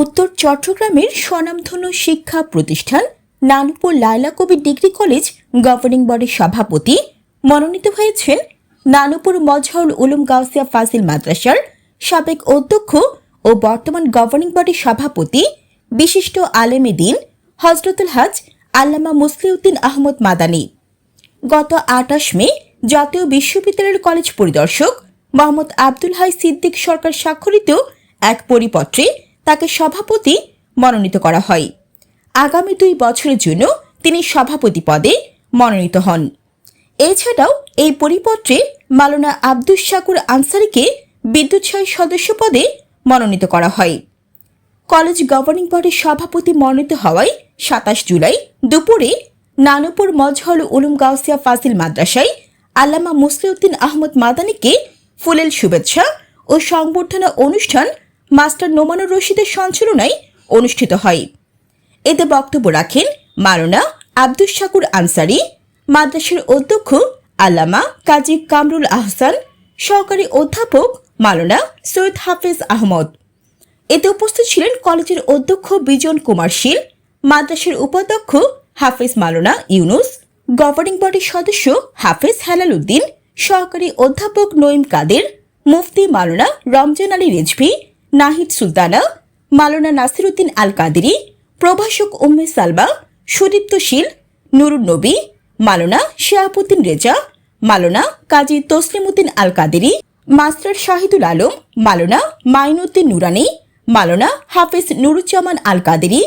উত্তর চট্টগ্রামের স্বনামধন্য শিক্ষা প্রতিষ্ঠান নানপুর লায়লা কবি ডিগ্রি কলেজ গভর্নিং বডির সভাপতি মনোনীত হয়েছেন নানুপুর মজহারুল উলুম গাউসিয়া ফাজিল মাদ্রাসার সাবেক অধ্যক্ষ ও বর্তমান গভর্নিং বডির সভাপতি বিশিষ্ট আলেমে দিন হজরতুল হাজ আল্লামা মুসলিউদ্দিন আহমদ মাদানী। গত আটাশ মে জাতীয় বিশ্ববিদ্যালয়ের কলেজ পরিদর্শক মোহাম্মদ আব্দুল হাই সিদ্দিক সরকার স্বাক্ষরিত এক পরিপত্রে তাকে সভাপতি মনোনীত করা হয়। আগামী দুই বছরের জন্য তিনি সভাপতি পদে মনোনীত হন। এছাড়াও এই পরিপত্রে মালানা আব্দুস শাকুর আনসারিকে বিদ্যুৎ সহায় সদস্য পদে মনোনীত করা হয়। কলেজ গভর্নিং বডির সভাপতি মনোনীত হওয়ায় সাতাশ জুলাই দুপুরে নানুপুর মজহল উলুম গাউসিয়া ফাজিল মাদ্রাসায় আল্লামা মুসলিউদ্দিন আহমদ মাদানিকে ফুলেল শুভেচ্ছা ও সংবর্ধনা অনুষ্ঠান মাস্টার নোমানুর রশিদের সঞ্চালনায় অনুষ্ঠিত হয়। এতে বক্তব্য রাখেন মারুনা আব্দুস শাকুর আনসারি, মাদ্রাসার অধ্যক্ষ আল্লামা কাজী কামরুল আহসান, সহকারী অধ্যাপক মালনা সৈয়দ হাফেজ আহমদ। এতে উপস্থিত ছিলেন কলেজের অধ্যক্ষ বিজন কুমার শীল, মাদ্রাসার উপাধ্যক্ষ হাফেজ মালনা ইউনুস, গভর্নিং বডির সদস্য হাফেজ হেলাল উদ্দিন, সহকারী অধ্যাপক নঈম কাদের, মুফতি মালনা রমজান আলী রেজভি নাহিদ সুলতানা, মালনা নাসিরুদ্দিন আল কাদেরি প্রভাষক উম্মে সালমা, সুদীপ্ত শীল, নুরুন নবী, মালনা শিয়াবুদ্দিন রেজা, মালনা কাজী তসলিমুদ্দিন আল কাদেরি মাস্টার শাহিদুল আলম, মালনা মাইনুদ্দিন নুরানি, মালনা হাফিজ নুরুজ্জামান আল কাদেরি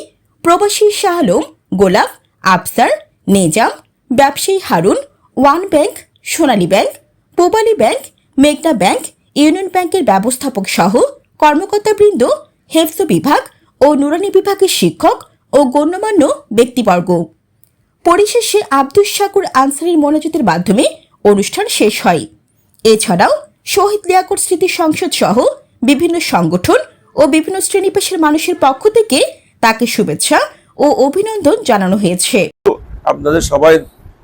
প্রবাসী শাহ আলম, গোলাপ, আফসার, নেজাম, ব্যবসায়ী Harun, One Bank, Sonali Bank, Pubali Bank, মেঘনা ব্যাংক, ইউনিয়ন ব্যাংকের ব্যবস্থাপক সহ কর্মকর্তাবৃন্দ, হেফজ বিভাগ ও নুরানি বিভাগের শিক্ষক ও গণ্যমান্য ব্যক্তিবর্গ। পরিশেষে আব্দুস শাকুর আনসারির মনোযোগের মাধ্যমে অনুষ্ঠান শেষ হয়। এছাড়াও শহীদ লিয়াকত স্মৃতি সংসদ সহ বিভিন্ন সংগঠন ও বিভিন্ন শ্রেণি পেশার মানুষের পক্ষ থেকে তাকে শুভেচ্ছা ও অভিনন্দন জানানো হয়েছে। আপনাদের সবাই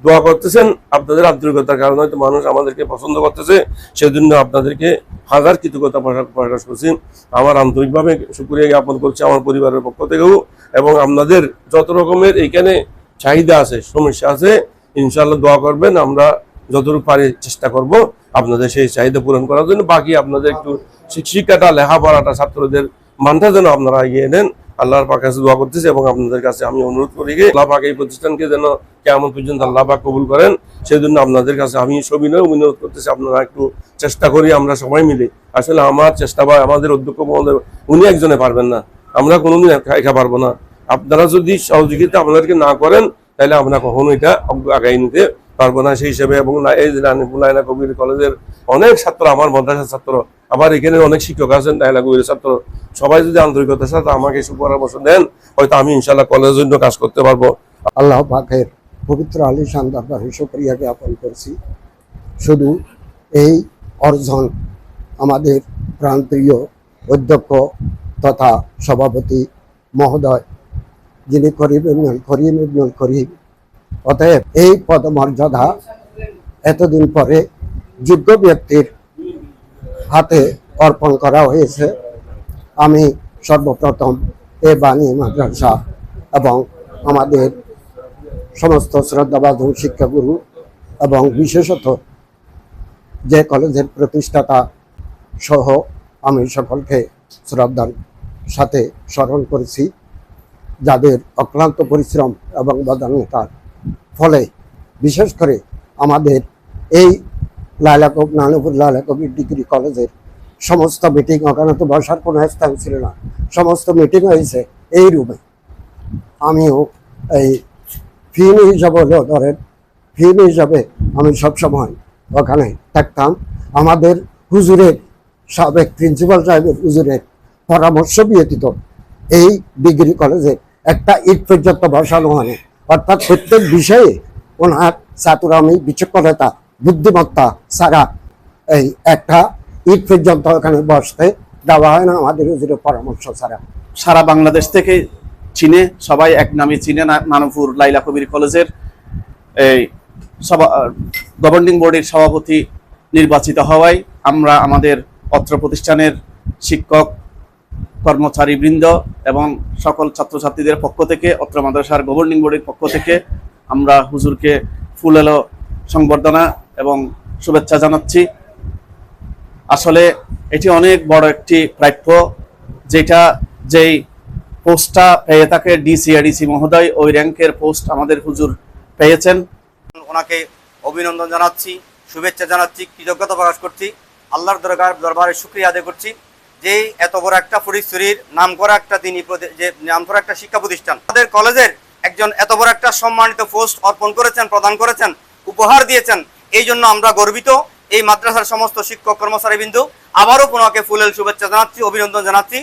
দোয়া করতেছেন আপনাদের আন্তরিকতার কারণে হয়তো মানুষ আমাদেরকে পছন্দ করতেছে, সেজন্য আপনাদেরকে হাজার কৃতজ্ঞতা প্রকাশ- করছি। আমার আন্তরিকভাবে শুক্রিয়া জ্ঞাপন করছি আমার পরিবারের পক্ষ থেকেও এবং আপনাদের যত রকমের এইখানে চাহিদা আছে, সমস্যা আছে ইনশাল্লাহ দোয়া করবেন। আমরা যতটুকু পারি চেষ্টা করব আপনাদের সেই চাহিদা পূরণ করার জন্য। বাকি আপনাদের একটু শিক্ষিকাটা লেখাপড়াটা ছাত্রদের মানটা যেন আপনারা এগিয়ে নেন। আল্লাহর পাক কাছে দোয়া করতেছি এবং আপনাদের কাছে আমি অনুরোধ করি যে আল্লাহ পাক এই প্রতিষ্ঠানকে যেন কেমন পর্যন্ত আল্লাহ পাক কবুল করেন। সেই জন্য আপনাদের কাছে আমি সবিনয় অনুরোধ করতেছি, আপনারা একটু চেষ্টা করি আমরা সবাই মিলে। আসলে আমার চেষ্টা বা আমাদের অধ্যক্ষ মহোদয়, উনি একজনে পারবেন না। আমরা কোনোদিন একা পারব না। আপনারা যদি সহযোগিতা আপনাদেরকে না করেন, তাহলে আমরা কখনো এটা আগাই নিতে পারব না সেই হিসেবে এবং এই রানীপুর কবির কলেজের অনেক ছাত্র, আমার মাদ্রাসার ছাত্র, আবার এখানে অনেক শিক্ষক আছেন লায়না কবির ছাত্র। সবাই যদি আন্তরিকতার সাথে আমাকে সুপরামর্শ দেন, হয়তো আমি ইনশাল্লাহ কলেজের জন্য কাজ করতে পারব। আল্লাহ পাকের পবিত্র আলিশান দরবারে শুক্রিয়া জ্ঞাপন করছি। শুধু এই অর্জন আমাদের প্রান্তীয় অধ্যক্ষ তথা সভাপতি মহোদয়, যিনি করিম ইবনুল করিম ইবনুল করিম অতএব এই পদমর্যাদা এতদিন পরে যোগ্য ব্যক্তির হাতে অর্পণ করা হয়েছে। আমি সর্বপ্রথম এ বাণী মাদ্রাসা এবং আমাদের সমস্ত শ্রদ্ধাবাদন শিক্ষাগুরু এবং বিশেষত যে কলেজের প্রতিষ্ঠাতা সহ আমি সকলকে শ্রদ্ধার সাথে স্মরণ করেছি। যাদের অক্লান্ত পরিশ্রম এবং বদান্যতার ফলে, বিশেষ করে আমাদের এই লায়লা কব নানুপুর লায়লা কবির ডিগ্রি কলেজের সমস্ত মিটিং ওখানে তো বসার কোনো স্থান ছিল না। সমস্ত মিটিং হয়েছে এই রুমে। আমিও এই ফিন হিসাবে হলেও ধরেন ফিন হিসাবে আমি সবসময় ওখানে থাকতাম। আমাদের হুজুরের সাবেক প্রিন্সিপাল সাহেবের হুজুরের পরামর্শ ব্যতীত এই ডিগ্রি কলেজে একটা ইট পর্যন্ত বসানো হয় অর্থাৎ প্রত্যেক বিষয়ে ওনার চাতুরামি, বিচক্ষণতা, বুদ্ধিমত্তা ছাড়া এই একটা ইট পর্যন্ত ওখানে বসতে দেওয়া হয় না, আমাদের হুজুরের পরামর্শ ছাড়া। সারা বাংলাদেশ থেকে চিনে, সবাই এক নামে চিনে নানুপুর লাইলা কবির কলেজের এই সভা, গভর্নিং বোর্ডের সভাপতি নির্বাচিত হওয়ায় আমরা আমাদের অত্র প্রতিষ্ঠানের শিক্ষক কর্মচারী বৃন্দ এবং সকল ছাত্রছাত্রীদের পক্ষ থেকে, অত্র মাদ্রাসার গভর্নিং বডির পক্ষ থেকে আমরা হুজুরকে ফুল এলো সংবর্ধনা এবং শুভেচ্ছা জানাচ্ছি। আসলে এটি অনেক বড় একটি প্রাপ্য যেটা যেই পোস্টটা পেয়ে থাকে ডিসিআডিসি মহোদয় ওই র্যাঙ্কের পোস্ট আমাদের হুজুর পেয়েছেন। ওনাকে অভিনন্দন জানাচ্ছি, শুভেচ্ছা জানাচ্ছি, কৃতজ্ঞতা প্রকাশ করছি। আল্লাহর দরকার দরবারে শুক্রিয়া আদায় করছি। যে এত বড় একটা ফরিদশরীর নাম করা একটা তিনি যে নাম করা একটা শিক্ষা প্রতিষ্ঠান, তাদের কলেজের একজন এত বড় একটা সম্মানিত পোস্ট অর্পণ করেছেন, প্রদান করেছেন, উপহার দিয়েছেন, এই জন্য আমরা গর্বিত। এই মাদ্রাসার সমস্ত শিক্ষক কর্মচারী বিন্দু আবারও পুনাকে ফুলেল শুভেচ্ছা জানাচ্ছি, অভিনন্দন জানাচ্ছি।